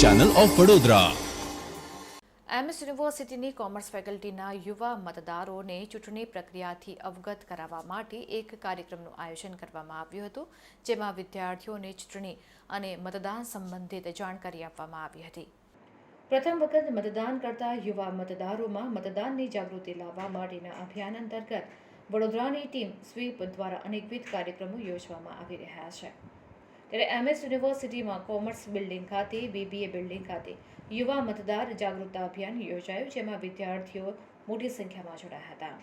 Channel of Vadodara MS યુનિવર્સિટીની commerce ફેકલ્ટીના યુવા મતદારોને ચૂંટણી પ્રક્રિયાથી અવગત કરાવવા માટે એક કાર્યક્રમનું આયોજન કરવામાં આવ્યું હતું, જેમાં વિદ્યાર્થીઓને ચૂંટણી અને મતદાન સંબંધિત જાણકારી આપવામાં આવી હતી. પ્રથમ વખત મતદાન કરતા યુવા મતદારોમાં મતદાનની જાગૃતિ લાવવા માટેના અભિયાન અંતર્ગત વડોદરાની ટીમ સ્વીપ દ્વારા અનેકવિધ કાર્યક્રમો યોજવામાં આવી રહ્યા છે. ત્યારે એમએસ યુનિવર્સિટીમાં કોમર્સ બિલ્ડિંગ ખાતે, બીબીએ બિલ્ડિંગ ખાતે યુવા મતદાર જાગૃતતા અભિયાન યોજાયું, જેમાં વિદ્યાર્થીઓ મોટી સંખ્યામાં જોડાયા હતા.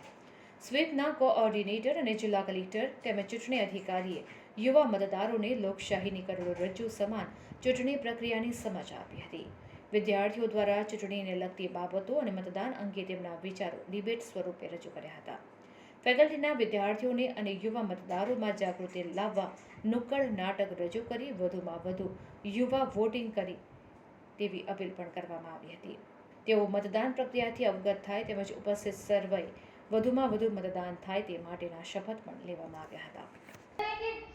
સ્વીપના કોઓર્ડિનેટર અને જિલ્લા કલેક્ટર તેમજ ચૂંટણી અધિકારીએ યુવા મતદારોને લોકશાહીની કરોડરજ્જુ સમાન ચૂંટણી પ્રક્રિયાની સમજ આપી હતી. વિદ્યાર્થીઓ દ્વારા ચૂંટણીને લગતી બાબતો અને મતદાન અંગે તેમના વિચારો ડિબેટ સ્વરૂપે રજૂ કર્યા હતા. ફેકલ્ટીના વિદ્યાર્થીઓને અને યુવા મતદારોમાં જાગૃતિ લાવવા નુક્કડ નાટક રજૂ કરી વધુમાં વધુ યુવા વોટિંગ કરી તેવી અપીલ પણ કરવામાં આવી હતી તેઓ મતદાન પ્રક્રિયાથી અવગત થાય તેમજ ઉપસ્થિત સર્વે વધુમાં વધુ મતદાન થાય તે માટેના શપથ પણ લેવામાં આવ્યા હતા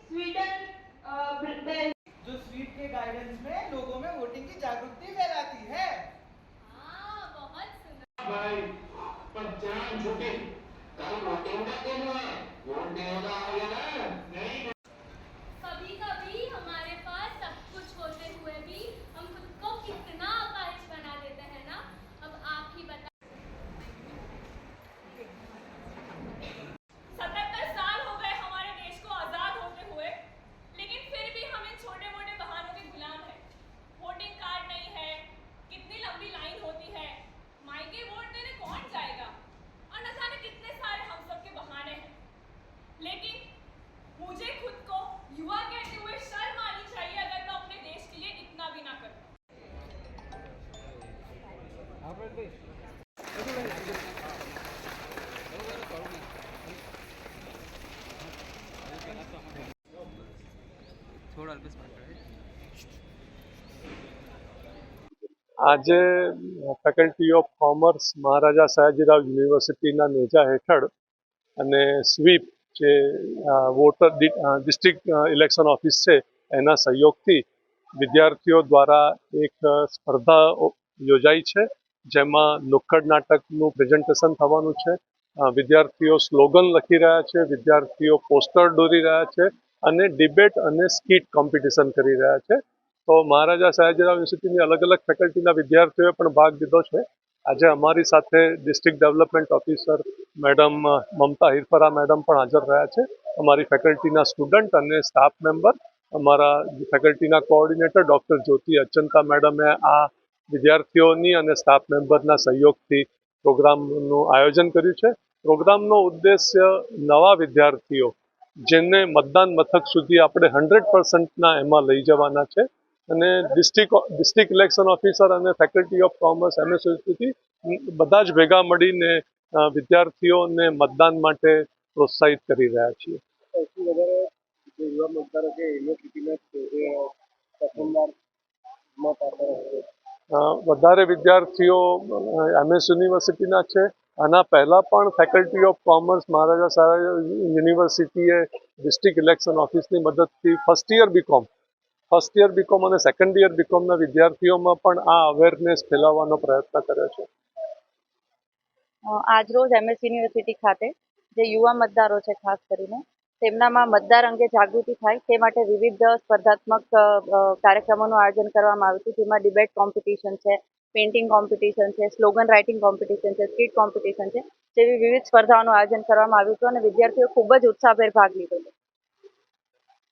स्वीडन अ, ब्रिटेन जो स्वीप के गाइडेंस में लोगों में वोटिंग की जागरूकता फैलाती है भाई पंचायत छुट्टी कल वोटिंग का दिन है वोट देगा आगे ना नहीं આજે faculty of commerce Maharaja Sayajirao યુનિવર્સિટીના નેજા હેઠળ અને સ્વીપ જે વોટર ડિસ્ટ્રિક્ટ ઇલેક્શન ઓફિસ છે, એના સહયોગથી વિદ્યાર્થીઓ દ્વારા એક સ્પર્ધા યોજાઈ છે. જેમાં નુક્કડ નાટકનું પ્રેઝન્ટેશન થવાનું છે. વિદ્યાર્થીઓ સ્લોગન લખી રહ્યા છે, વિદ્યાર્થીઓ પોસ્ટર દોરી રહ્યા છે અને ડિબેટ અને સ્કીટ કોમ્પિટિશન કરી રહ્યા છે. તો મહારાજા સયાજીરાવ યુનિવર્સિટીની અલગ અલગ ફેકલ્ટીના વિદ્યાર્થીઓએ પણ ભાગ લીધો છે. આજે અમારી સાથે district development officer madam Mamata Hirfara madam પણ હાજર રહ્યા છે. અમારી ફેકલ્ટીના સ્ટુડન્ટ અને સ્ટાફ મેમ્બર અમારા ફેકલ્ટીના કોઓર્ડિનેટર ડૉક્ટર જ્યોતિ અચંતા મેડમે આ વિદ્યાર્થીઓની અને સ્ટાફ મેમ્બરના સહયોગથી પ્રોગ્રામનું આયોજન કર્યું છે. પ્રોગ્રામનો ઉદ્દેશ્ય નવા વિદ્યાર્થીઓ જેને મતદાન મથક સુધી આપણે હંડ્રેડ પર્સન્ટના એમાં લઈ જવાના છે અને ડિસ્ટ્રિક્ટ ડિસ્ટ્રિક્ટ ઇલેક્શન ઓફિસર અને ફેકલ્ટી ઓફ કોમર્સ એમએસએસથી બધા જ ભેગા મળીને વિદ્યાર્થીઓને મતદાન માટે પ્રોત્સાહિત કરી રહ્યા છીએ. યુવા મતદારો છે યુનિવર્સિટીના એ પ્રથમવાર મત આપવા હશે અ, વધારે વિદ્યાર્થીઓ એમએસ યુનિવર્સિટીના છે. આના પહેલાં પણ ફેકલ્ટી ઓફ કોમર્સ મહારાજા સાહેબ યુનિવર્સિટીએ ડિસ્ટ્રિક્ટ ઇલેક્શન ઓફિસની મદદથી first year BCom first year BCom અને સેકન્ડ યર બીકોમના વિદ્યાર્થીઓમાં પણ આ અવેરનેસ ફેલાવવાનો પ્રયત્ન કર્યો છે. આજરોજ એમએસ યુનિવર્સિટી ખાતે, જે યુવા મતદારો છે, ખાસ કરીને તેમનામાં મતદાર અંગે જાગૃતિ થાય તે માટે વિવિધ સ્પર્ધાત્મક કાર્યક્રમોનું આયોજન કરવામાં આવ્યું હતું. જેમાં ડિબેટ કોમ્પિટિશન છે પેઇન્ટિંગ કોમ્પિટિશન છે સ્લોગન રાઇટિંગ કોમ્પિટિશન છે સ્પીડ કોમ્પિટિશન છે, જેવી વિવિધ સ્પર્ધાઓનું આયોજન કરવામાં આવ્યું હતું અને વિદ્યાર્થીઓ ખૂબ જ ઉત્સાહભેર ભાગ લીધો હતો.